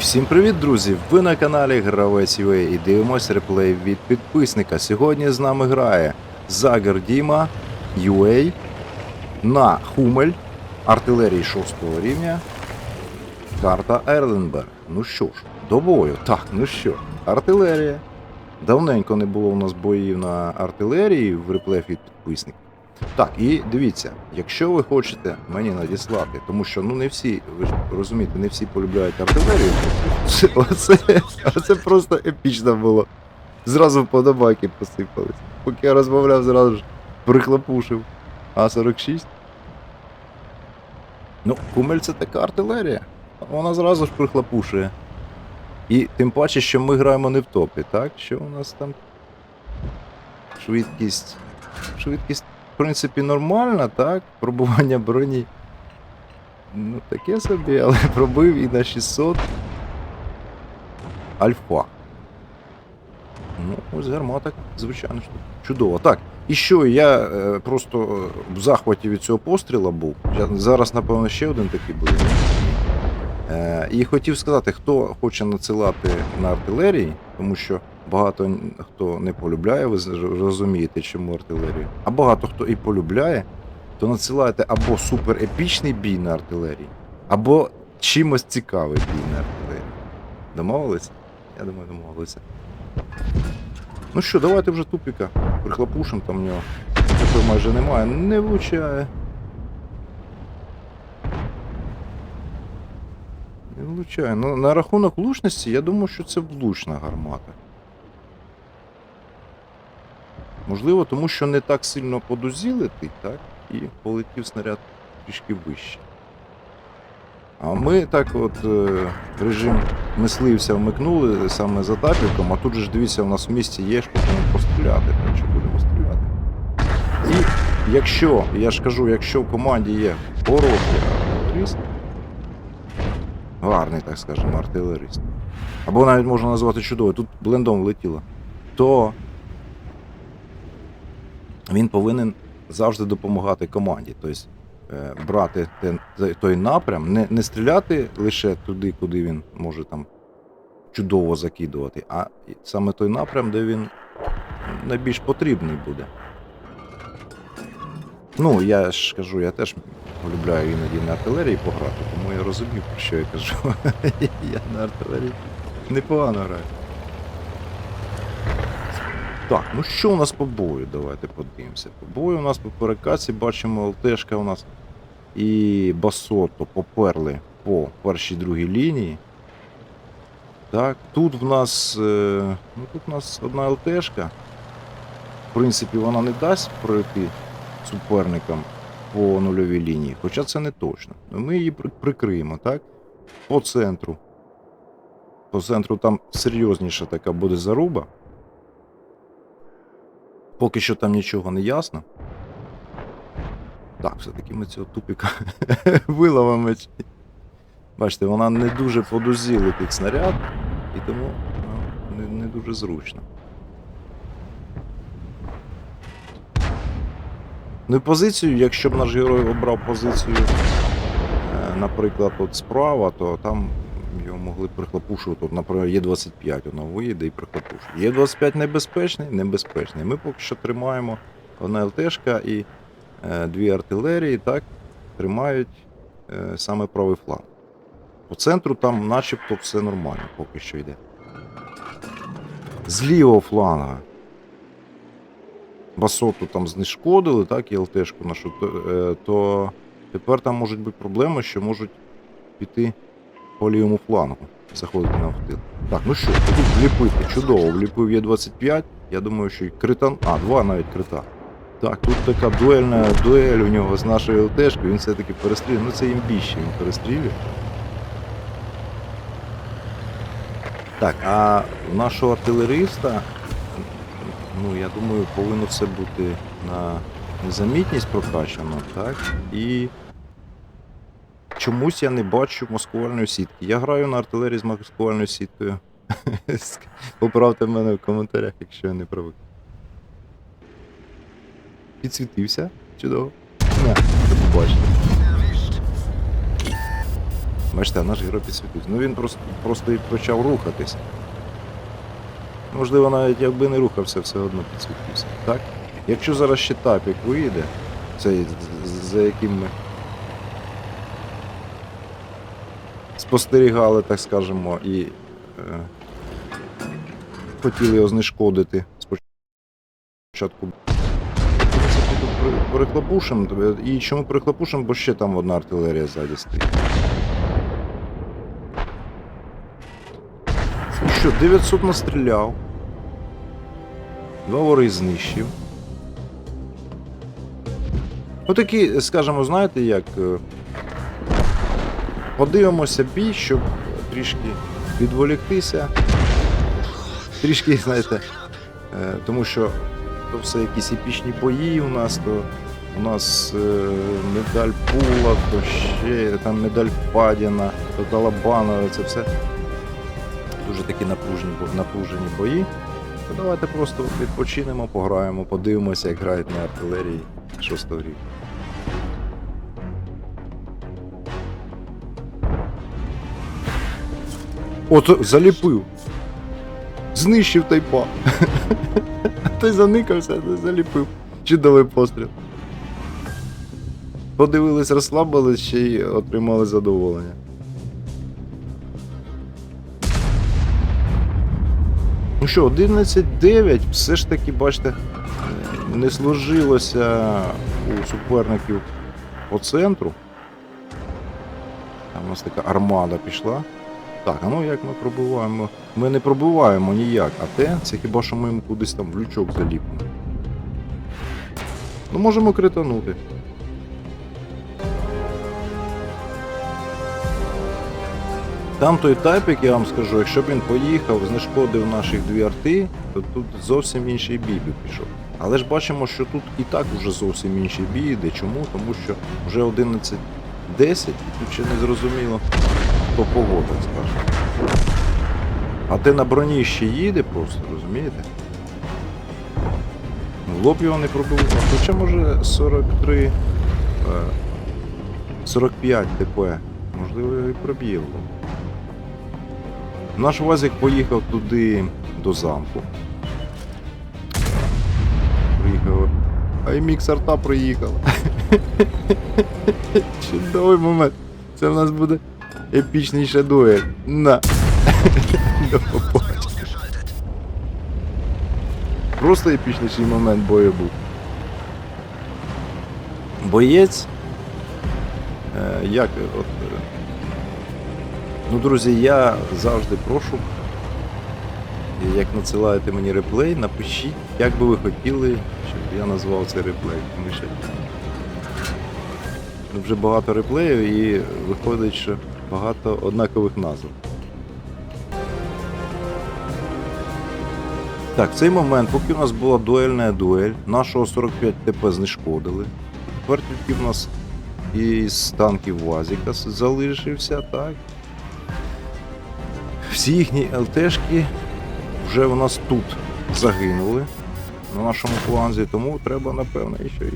всім привіт, друзі! Ви на каналі Гравець UA і дивимось реплей від підписника. Сьогодні з нами грає Загер Діма UA на Хумель артилерії 6 рівня. Карта Ерленберг. Ну що ж, до бою. Так, ну що, артилерія. Давненько не було у нас боїв на артилерії в реплеях від підписників. Так, і дивіться, якщо ви хочете мені надіслати, тому що ну не всі, ви ж розумієте, не всі полюбляють артилерію. Оце, оце просто епічно було. Зразу вподобайки посипались. Поки я розмовляв, зразу ж прихлопушив. А46. Ну, кумель це така артилерія. Вона зразу ж прихлопушує. І тим паче, що ми граємо не в топі, так? Що у нас там? Швидкість. Швидкість принципі, нормальна, так? Пробування броні. Ну, таке собі, але пробив і на 600. Альфа. Ну, ось гармата, звичайно, чудово. Так, і що, я е, просто е, в захваті від цього постріла був. Зараз, напевно, ще один такий буде. Е, і хотів сказати, хто хоче надсилати на артилерії, тому що багато хто не полюбляє, ви розумієте, чому артилерію. А багато хто і полюбляє, то надсилайте або супер епічний бій на артилерії, або чимось цікавий бій на артилерії. Домовилися? Я думаю, домовилися. Ну що, давайте вже тупіка. Прихлопушим, там в нього такої майже немає. Не влучає. Не влучає. Ну, на рахунок влучності, я думаю, що це влучна гармата. Можливо, тому що не так сильно по так? І полетів снаряд трішки вище. А ми так от е, режим мисливця вмикнули саме за тапіком, а тут же ж дивіться, у нас в місті є, що будемо постріляти, так що будемо стріляти. І якщо, я ж кажу, якщо в команді є хороший артилеріст, гарний, так скажемо, артилерист, або навіть можна назвати чудовий, тут блендом влетіло, то він повинен завжди допомагати команді. Тобто е, брати той напрям, не, не стріляти лише туди, куди він може там чудово закидувати, а саме той напрям, де він найбільш потрібний буде. Ну, я ж кажу, я теж полюбляю іноді на артилерії пограти, тому я розумію, про що я кажу. я на артилерії непогано граю. Так, ну що у нас по бою? Давайте подивимося. По бою у нас по перекаці бачимо ЛТшка у нас і Басото поперли по першій другій лінії. Так, тут в нас. е, Ну тут в нас одна ЛТшка. В принципі, вона не дасть пройти суперникам по нульовій лінії, хоча це не точно. Ну, Ми її прикриємо, так? По центру. По центру там серйозніша така буде заруба. Поки що там нічого не ясно. Так, все-таки ми цього тупіка виловимо. Бачите, вона не дуже по дузі летить снаряд, і тому ну, не, не дуже зручно. Ну і позицію, якщо б наш герой обрав позицію, е, наприклад, от справа, то там його могли прихлопушувати. От, наприклад, Є25 воно виїде і прихлопушує. Є25 небезпечний, небезпечний. Ми поки що тримаємо одна ЛТшка і е, дві артилерії, так, тримають е, саме правий фланг. По центру там начебто все нормально, поки що йде. З лівого фланга Басоту там знешкодили, так, і ЛТшку нашу, то, е, то тепер там можуть бути проблеми, що можуть піти по лівому флангу, заходити на втил. Так, ну що, тут вліпити, чудово, вліпив Є25. Я думаю, що і крита. А, два навіть крита. Так, тут така дуельна дуель у нього з нашою ЛТшкою, він все-таки перестрілює. Ну це імбіще, він перестрілює. Так, а у нашого артилериста, ну я думаю, повинно все бути на незамітність прокачано, так? І чомусь я не бачу маскувальної сітки. Я граю на артилерії з маскувальною сіткою. Поправте мене в коментарях, якщо я не правий. Підсвітився? Чудово. Не, до побачення. Бачите, наш герой підсвітився. Ну він просто, просто і почав рухатись. Можливо, навіть якби не рухався, все одно підсвітився. Так? Якщо зараз ще тапік вийде, цей, за яким ми спостерігали, так скажемо, і е, хотіли його знешкодити спочатку. При- перехлопушимо, і чому перехлопушимо, бо ще там одна артилерія ззаді стоїть. Що, 900 настріляв. Два вори знищив. Отакі, скажімо, знаєте як. е, Подивимося бій, щоб трішки відволіктися. Трішки, знаєте, е, тому що то все якісь епічні бої у нас, то у нас е, медаль Пула, то ще там медаль Падіна, то Талабанова, це все дуже такі напружені, напружені бої. То давайте просто відпочинемо, пограємо, подивимося, як грають на артилерії 6 рівня. От заліпив. Знищив тайпа. Той заникався, той заліпив. Чудовий постріл. Подивились, розслабились ще й отримали задоволення. Ну що, 11-9, все ж таки, бачите, не сложилося у суперників по центру. Там у нас така армада пішла. Так, а ну як ми пробиваємо? Ми не пробиваємо ніяк, а те, це хіба що ми йому кудись там в лючок заліпимо. Ну можемо кританути. Там той тайпік, я вам скажу, якщо б він поїхав, знешкодив наших дві арти, то тут зовсім інший бій би пішов. Але ж бачимо, що тут і так вже зовсім інший бій йде. Чому? Тому що вже 11-10 і тут ще не зрозуміло, хто погода, скажімо. А те на броні ще їде просто, розумієте? В лоб його не пробив. Хоча може 43. е, 45 ДП. Можливо, і проб'є в лоб. Наш Вазик поїхав туди до замку. Приїхав. А і мікс арта приїхав. Чудовий момент. Це в нас буде епічніша дуель. На. До побачення. Просто епічніший момент бою був. Боєць. Е, як от. Ну, друзі, я завжди прошу. Як надсилаєте мені реплей, напишіть, як би ви хотіли, щоб я назвав цей реплей. Тому що ну, вже багато реплеїв і виходить, що багато однакових назв. Так, в цей момент, поки у нас була дуельна дуель, нашого 45 ТП знешкодили. Тепер тільки в нас із танків Вазіка залишився, так. Всі їхні ЛТшки вже у нас тут загинули на нашому фланзі, тому треба, напевно, ще й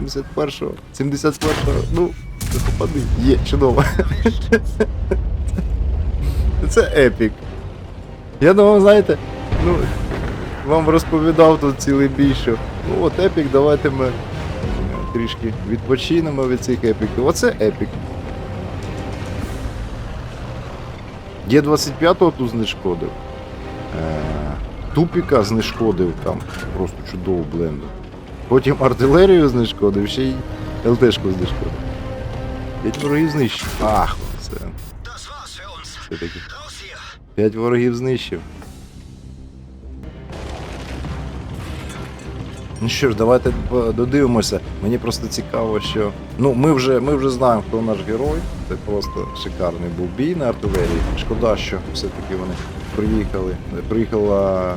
71-го, 71-го, ну, попади. Є, чудово. Це епік. Я думав, знаєте, ну, вам розповідав тут цілий бій, що ну от епік, давайте ми е, трішки відпочинемо від цих епіків. Оце епік. Є 25-го тут знешкодив. Е, Тупіка знешкодив там просто чудову бленду. Потім артилерію знешкодив, ще й ЛТшку знешкодив. П'ять ворогів знищив. Ах, це war's все-таки. П'ять ворогів знищив. Ну що ж, давайте додивимося. Мені просто цікаво, що. Ну, ми вже, ми вже знаємо, хто наш герой. Це просто шикарний був бій на артилерії. Шкода, що все-таки вони приїхали. Приїхала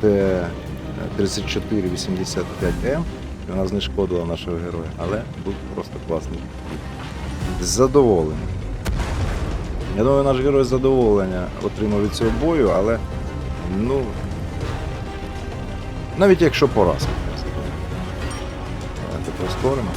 Т-3485М. і Вона знешкодила нашого героя. Але був просто класний. Задоволений. Я думаю, наш герой задоволення отримав від цього бою, але ну. Навіть якщо поразка. Прискоримо.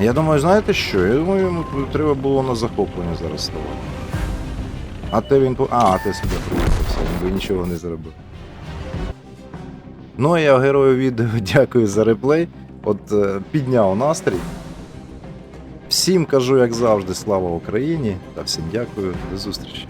Я думаю, знаєте що? Я думаю, йому треба було на захоплення зараз ставати. А те він по. А, а те сюди приїхався, він би нічого не зробив. Ну я герою відео дякую за реплей. От е, підняв настрій. Всім кажу, як завжди, слава Україні та всім дякую, до зустрічі.